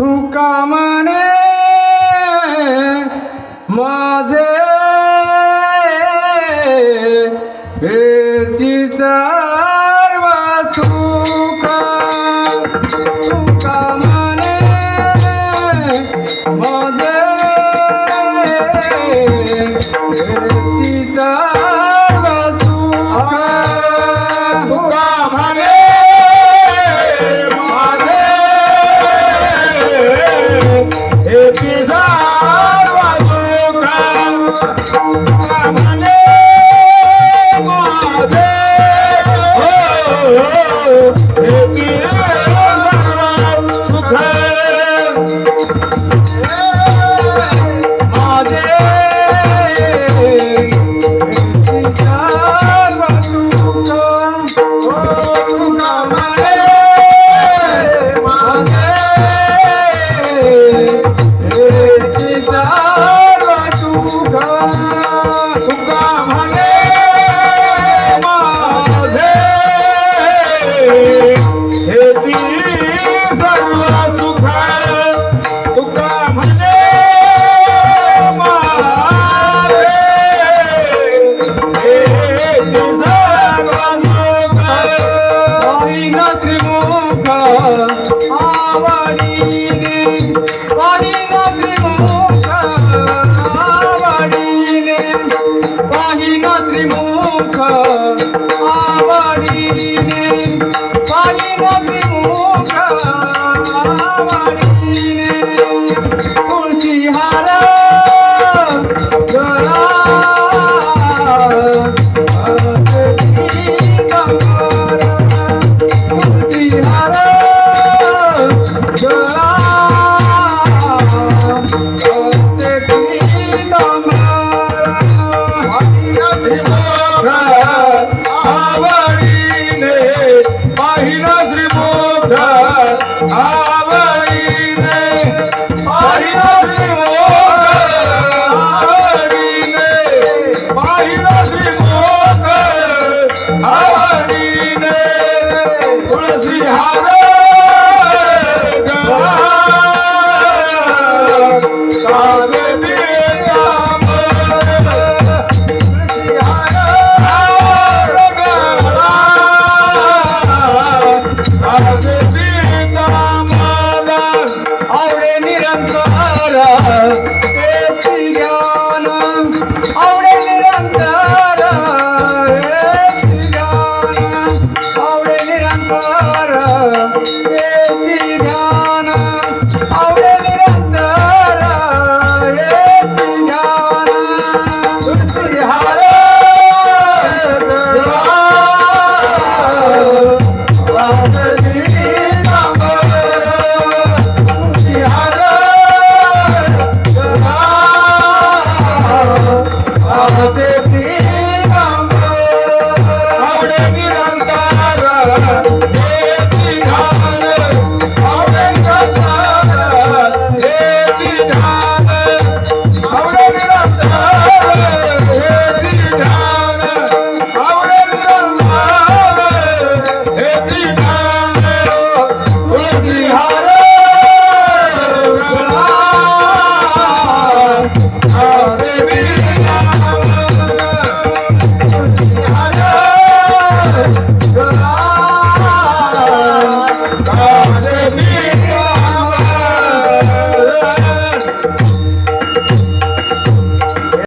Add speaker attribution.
Speaker 1: তু কামানে মাঝে বেচিসা श्रीमुख आवडी
Speaker 2: Amen.